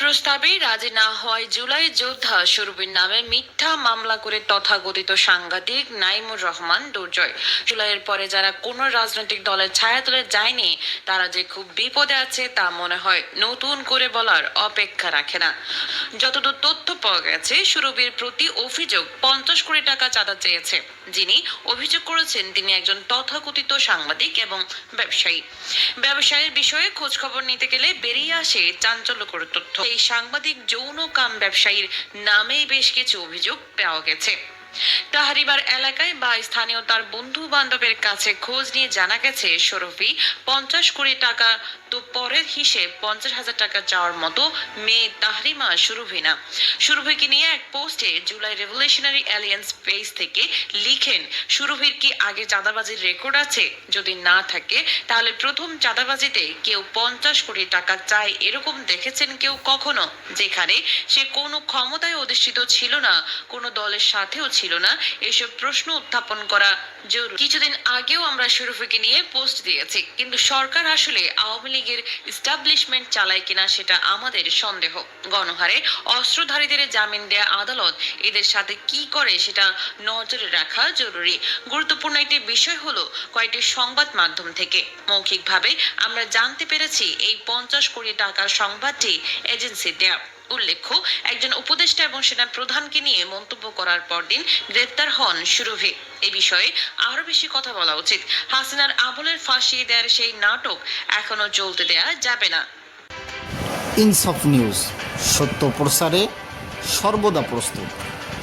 প্রস্তাবে রাজি না হওয়ায় জুলাই যোদ্ধা সুরবির নামে মিথ্যা মামলা করে তথাকথিত সাংবাদিক নাইমুর রহমান দুর্জয়। জুলাইয়ের পরে যারা কোনো রাজনৈতিক দলের ছায়াতলে যায়নি, তারা যে খুব বিপদে আছে তা মনে হয় নতুন করে বলার অপেক্ষা রাখে না। যতদূর তথ্য পাওয়া গেছে সুরবির প্রতি অভিযোগ পঞ্চাশ কোটি টাকা চাঁদা চেয়েছে। যিনি অভিযোগ করেছেন, তিনি একজন তথাকথিত সাংবাদিক এবং ব্যবসায়ী। ব্যবসায়ের বিষয়ে খোঁজ খবর নিতে গেলে বেরিয়ে আসে চাঞ্চল্যকর তথ্য। এই সাংবাদিক যৌন কাম ব্যবসায়ীর নামেই বেশ কিছু অভিযোগ পাওয়া গেছে। তাহারিবার এলাকায় বা স্থানীয় তার বন্ধু বান্ধবের কাছে খোঁজ নিয়ে জানা গেছে পঞ্চাশ কোটি টাকা তো পরের হিসেব পঞ্চাশ হাজার টাকা চাওয়ার মতো মেয়ে তাহরিমা সুরভি না সুরভিকে নিয়ে এক পোস্টে জুলাই রেভলিউশনারি অ্যালিয়েন্স পেজ থেকে লিখেন, সুরভির কি আগে চাঁদাবাজির রেকর্ড আছে? যদি না থাকে, তাহলে প্রথম চাঁদাবাজিতে কেউ পঞ্চাশ কোটি টাকা চায় এরকম দেখেছেন কেউ কখনো? যেখানে সে কোনো ক্ষমতায় অধিষ্ঠিত ছিল না, কোনো দলের সাথেও ছিল না। এসব প্রশ্ন উত্থাপন করা জরুরি। কিছুদিন আগেও আমরা শরীফকে নিয়ে পোস্ট দিয়েছি, কিন্তু সরকার আসলে আওয়ামী লীগের ইস্টাবলিশমেন্ট চালায় কিনা সেটা আমাদের সন্দেহ। গণহারে অস্ত্রধারীদের জামিন দেয়া আদালত এদের সাথে কি করে সেটা নজরে রাখা জরুরি। গুরুত্বপূর্ণ একটি বিষয় হলো কয়েকটি সংবাদ মাধ্যম থেকে। মৌখিকভাবে আমরা জানতে পেরেছি, এই পঞ্চাশ কোটি টাকার সংবাদটি এজেন্সি দেয়া। উল্লেখ্য, একজন উপদেষ্টা এবং সেনা প্রধানকে নিয়ে মন্তব্য করার পরদিন গ্রেপ্তার হন সুরভি। এ বিষয়ে আরও বেশি কথা বলা উচিত। হাসিনার আমলের ফাঁসিয়ে দেওয়ার সেই নাটক এখনও চলতে দেয়া যাবে না। ইনসফ নিউজ, সত্য প্রসারে সর্বদা প্রস্তুত।